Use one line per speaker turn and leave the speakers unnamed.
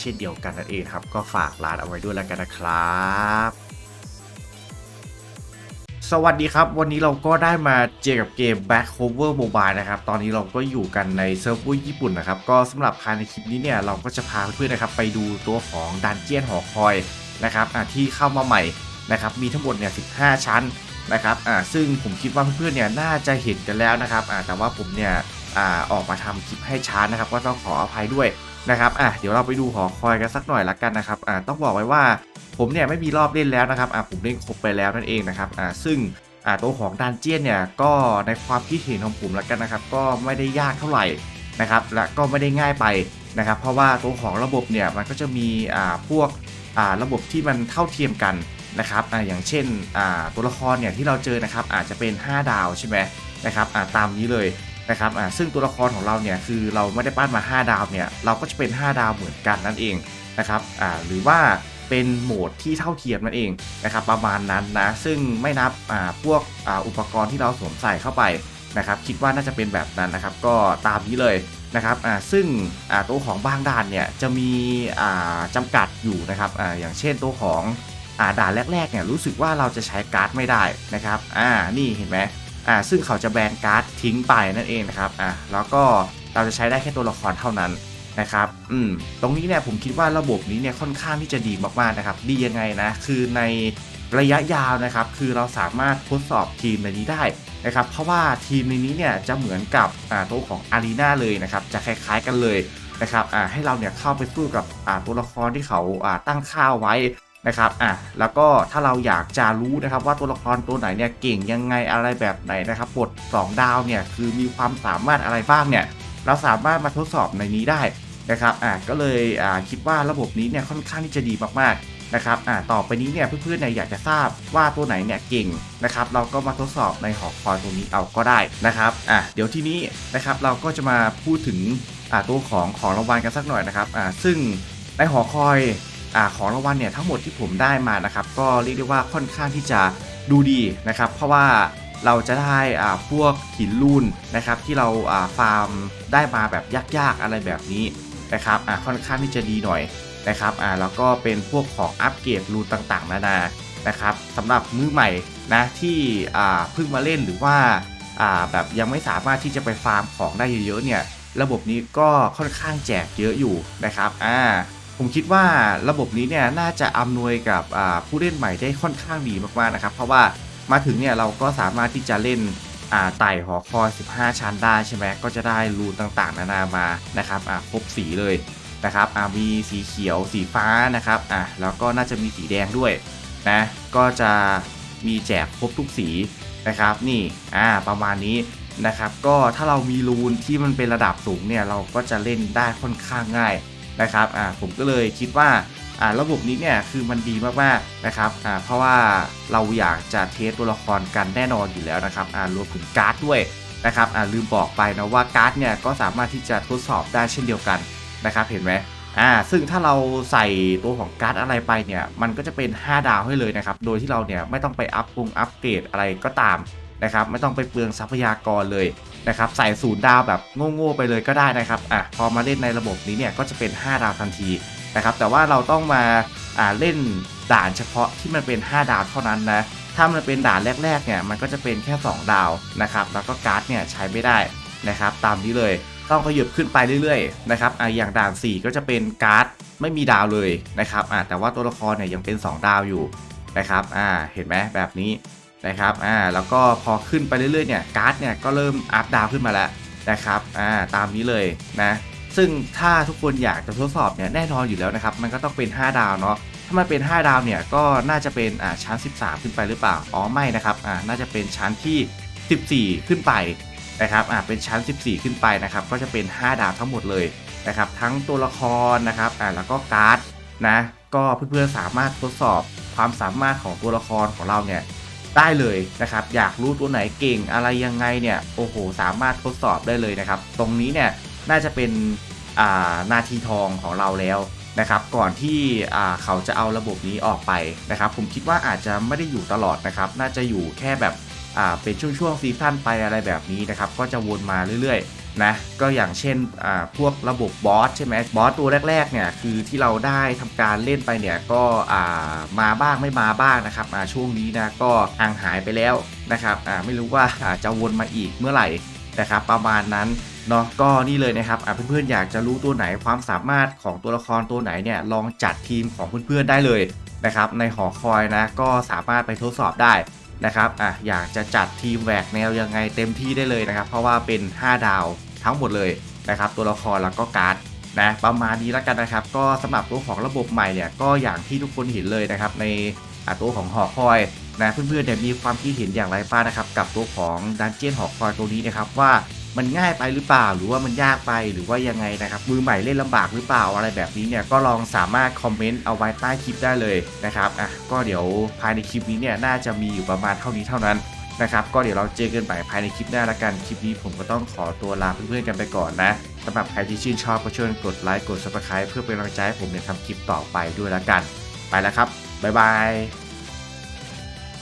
เช่นเดียวกันนั่นเองครับ ก็ฝากร้านเอาไว้ด้วยแล้วกันนะครับสวัสดีครับ วันนี้เราก็ได้มาเจอกับเกม Back Cover Mobile นะครับ ตอนนี้เราก็อยู่กันในเซิร์ฟเวอร์ญี่ปุ่นนะครับ ก็สำหรับภายในคลิปนี้เนี่ย เราก็จะพาเพื่อนๆนะครับ ไปดูตัวของดันเจียนหอคอยนะครับอะที่เข้ามาใหม่นะครับ มีทั้งหมดเนี่ย15 ชั้นนะครับอ่าซึ่งผมคิดว่าเพื่อนๆเนี่ยน่าจะเห็นกันแล้วนะครับอ่าแต่ว่าผมเนี่ยอ่าออกมาทำคลิปให้ช้านะครับ ก็ต้องขออภัยด้วย นะครับอะเดี๋ยวเราไปดูหอคอยกันสักหน่อยละกันนะครับอ่าต้องบอกไว้ว่าผมเนี่ยไม่มีรอบเล่นแล้วนะครับอ่าผมเล่นครบไปแล้วนั่นเองนะครับอ่าซึ่งอ่าตัวของดันเจียนเนี่ยก็ในความคิดเห็นของผมล้วกันนะครับ ก็ไม่ได้ยากเท่าไหร่นะครับและก็ไม่ได้ง่ายไปนะครับ เพราะว่าตัวของระบบเนี่ยมันก็จะมีอ่าพวกอ่าระบบที่มันเท่าเทียมกันนะครับอ่าอย่างเช่นอ่าตัวละครเนี่ยที่เราเจอนะครับอาจจะเป็น 5 ดาวใช่ไหมนะครับอ่าตามนี้เลย นะครับอ่าซึ่งตัวละครของเราเนี่ยคือเราไม่ได้ปั้นมา 5 ดาวเนี่ยเราก็จะเป็น 5 ดาวเหมือนกันนั่นเองนะครับอ่าหรือว่าเป็นโหมดที่เท่าเทียมนั่นเองนะครับประมาณนั้นนะซึ่งไม่นับอ่าพวกอ่าอุปกรณ์ที่เราสวมใส่เข้าไปนะครับคิดว่าน่าจะเป็นแบบนั้นนะครับก็ตามนี้เลยนะครับอ่าซึ่งอ่าตัวของบางด่านเนี่ยจะมีอ่าจำกัดอยู่นะครับอ่าอย่างเช่นตัวของอ่าด่านแรกๆเนี่ยรู้สึกว่าเราจะใช้การ์ดไม่ได้นะครับอ่านี่เห็นไหม อ่าซึ่งเขาจะแบนการ์ดทิ้งไปนั่นเองนะครับอ่าแล้วก็เราจะใช้ได้แค่ตัวละครเท่านั้นนะครับอืมตรงนี้เนี่ยผมคิดว่าระบบนี้เนี่ยค่อนข้างที่จะดีมากๆนะครับ ดียังไงนะคือในระยะยาวนะครับ คือเราสามารถทดสอบทีมในนี้ได้นะครับ เพราะว่าทีมในนี้เนี่ยจะเหมือนกับอ่าตัวของอารีนาเลยนะครับ จะคล้ายๆกันเลยนะครับอ่าให้เราเนี่ยเข้าไปสู้กับอ่าตัวละครที่เขาอ่าตั้งค่าไว้ นะครับอะแล้วก็ถ้าเราอยากจะรู้นะครับว่าตัวละครตัวไหนเนี่ยเก่งยังไงอะไรแบบไหนนะครับบท2ดาวเนี่ยคือมีความสามารถอะไรบ้างเนี่ยเราสามารถมาทดสอบในนี้ได้นะครับอ่าก็เลยอ่าคิดว่าระบบนี้เนี่ยค่อนข้างที่จะดีมากๆนะครับอ่าต่อไปนี้เนี่ยเพื่อนๆเนี่ยอยากจะทราบว่าตัวไหนเนี่ยเก่งนะครับเราก็มาทดสอบในหอคอยตรงนี้เอาก็ได้นะครับอ่าเดี๋ยวที่นี้นะครับเราก็จะมาพูดถึงอ่าตัวของของรางวัลกันสักหน่อยนะครับอ่าซึ่งในหอคอย อของรางวัลเนี่ยทั้งหมดที่ผมได้มานะครับก็เรียกได้ว่าค่อนข้างที่จะดูดีนะครับ เพราะว่าเราจะได้พวกหินลูนนะครับที่เราาฟาร์มได้มาแบบยากๆอะไรแบบนี้นะครับค่อนข้างที่จะดีหน่อยนะครับแล้วก็เป็นพวกของอัปเกรดลูนต่างๆ นานานะครับสำหรับมือใหม่นะที่เพิ่งมาเล่นหรือว่าอ่าแบบยังไม่สามารถที่จะไปฟาร์มของได้เยอะๆเนี่ยระบบนี้ก็ค่อนข้างแจกเยอะอยู่นะครับอ่า ผมคิดว่าระบบนี้เนี่ยน่าจะอำนวยกับผู้เล่นใหม่ได้ค่อนข้างดีมากๆนะครับ เพราะว่ามาถึงเนี่ยเราก็สามารถที่จะเล่นไต่หอคอย 15 ชั้นได้ใช่ไหมก็จะได้รูนต่างๆ นานามานะครับครบสีเลยนะครับมีสีเขียวสีฟ้านะครับอ่าแล้วก็น่าจะมีสีแดงด้วยนะก็จะมีแจกครบทุกสีนะครับ นี่อ่าประมาณนี้นะครับ ก็ถ้าเรามีรูนที่มันเป็นระดับสูงเนี่ยเราก็จะเล่นได้ค่อนข้างง่าย นะครับอ่าผมก็เลยคิดว่าอ่าระบบนี้เนี่ยคือมันดีมากๆนะครับอ่าเพราะว่าเราอยากจะเทสตัวละครกันแน่นอนอยู่แล้วนะครับอ่ารวมถึงการ์ดด้วยนะครับอ่าลืมบอกไปนะว่าการ์ดเนี่ยก็สามารถที่จะทดสอบได้เช่นเดียวกันนะครับเห็นไหมอ่าซึ่งถ้าเราใส่ตัวของการ์ดอะไรไปเนี่ยมันก็จะเป็น 5 ดาวให้เลยนะครับโดยที่เราเนี่ยไม่ต้องไปอัพปรุงอัปเกรดอะไรก็ตาม นะครับไม่ต้องไปเปลืองทรัพยากรเลยนะครับใส่ศูนย์ดาวแบบโง่ๆไปเลยก็ได้นะครับอะพอมาเล่นในระบบนี้เนี่ยก็จะเป็น 5 ดาวทันทีนะครับแต่ว่าเราต้องมาอ่าเล่นด่านเฉพาะที่มันเป็น 5 ดาวเท่านั้นนะถ้ามันเป็นด่านแรกๆเนี่ยมันก็จะเป็นแค่ 2 ดาวนะครับแล้วก็การ์ดเนี่ยใช้ไม่ได้นะครับตามนี้เลยต้องขยับขึ้นไปเรื่อยๆนะครับอ่าอย่างด่าน 4 ก็จะเป็นการ์ดไม่มีดาวเลยนะครับอ่าแต่ว่าตัวละครเนี่ยยังเป็น 2 ดาวอยู่นะครับอ่าเห็นไหมแบบนี้ นะครับอ่าแล้วก็พอขึ้นไปเรื่อยๆเนี่ยการ์ดเนี่ยก็เริ่มอัพดาวขึ้นมาแล้วนะครับอ่าตามนี้เลยนะซึ่งถ้าทุกคนอยากจะทดสอบเนี่ยแน่นอนอยู่แล้วนะครับมันก็ต้องเป็น 5 ดาวเนาะถ้ามันเป็น 5 ดาวเนี่ยก็น่าจะเป็นอ่าชั้น 13 ขึ้นไปหรือเปล่าอ๋อไม่นะครับอ่าน่าจะเป็นชั้นที่ 14 ขึ้นไปนะครับอ่าเป็นชั้น 14 ขึ้นไปนะครับก็จะเป็น 5 ดาวทั้งหมดเลยนะครับทั้งตัวละครนะครับอ่าแล้วก็การ์ดนะก็เพื่อนๆสามารถทดสอบความสามารถของตัวละครของเราเนี่ย ได้เลยนะครับ อยากรู้ตัวไหนเก่งอะไรยังไงเนี่ยโอ้โหสามารถทดสอบได้เลยนะครับ ตรงนี้เนี่ยน่าจะเป็นนาทีทองของเราแล้วนะครับ ก่อนที่เขาจะเอาระบบนี้ออกไปนะครับ ผมคิดว่าอาจจะไม่ได้อยู่ตลอดนะครับ น่าจะอยู่แค่แบบเป็นช่วงๆซีซั่นไปอะไรแบบนี้นะครับ ก็จะวนมาเรื่อยๆ นะก็อย่างเช่นพวกระบบบอสใช่ไหมบอสตัวแรกๆเนี่ยคือที่เราได้ทำการเล่นไปเนี่ยก็มาบ้างไม่มาบ้างนะครับช่วงนี้นะก็ห่างหายไปแล้วนะครับไม่รู้ว่าจะวนมาอีกเมื่อไหร่นะครับประมาณนั้นเนาะก็นี่เลยนะครับเพื่อนๆอยากจะรู้ตัวไหนความสามารถของตัวละครตัวไหนเนี่ยลองจัดทีมของเพื่อนๆได้เลยนะครับในหอคอยนะก็สามารถไปทดสอบได้ นะครับอะอยากจะจัดทีมแหวกแนวยังไงเต็มที่ได้เลยนะครับ เพราะว่าเป็น 5 ดาวทั้งหมดเลยนะครับ ตัวละครแล้วก็การ์ดนะประมาณนี้แล้วกันนะครับ ก็สำหรับตัวของระบบใหม่เนี่ยก็อย่างที่ทุกคนเห็นเลยนะครับ ในตัวของหอคอยนะเพื่อนๆเนี่ยมีความคิดเห็นอย่างไรบ้างนะครับ กับตัวของดันเจียนหอคอยตัวนี้นะครับว่า มันง่ายไปหรือเปล่า หรือว่ามันยากไปหรือว่ายังไงนะครับมือใหม่เล่นลำบากหรือเปล่าอะไรแบบนี้เนี่ยก็ลองสามารถคอมเมนต์เอาไว้ใต้คลิปได้เลยนะครับอะก็เดี๋ยวภายในคลิปนี้เนี่ยน่าจะมีอยู่ประมาณเท่านี้เท่านั้นนะครับก็เดี๋ยวเราเจอกันใหม่ภายในคลิปหน้าละกันคลิปนี้ผมก็ต้องขอตัวลาเพื่อนๆกันไปก่อนนะสำหรับใครที่ชื่นชอบก็ช่วยกดไลค์กด subscribe เพื่อเป็นกำลังใจให้ผมในทำคลิปต่อไปด้วยละกัน ไปแล้วครับบ๊ายบาย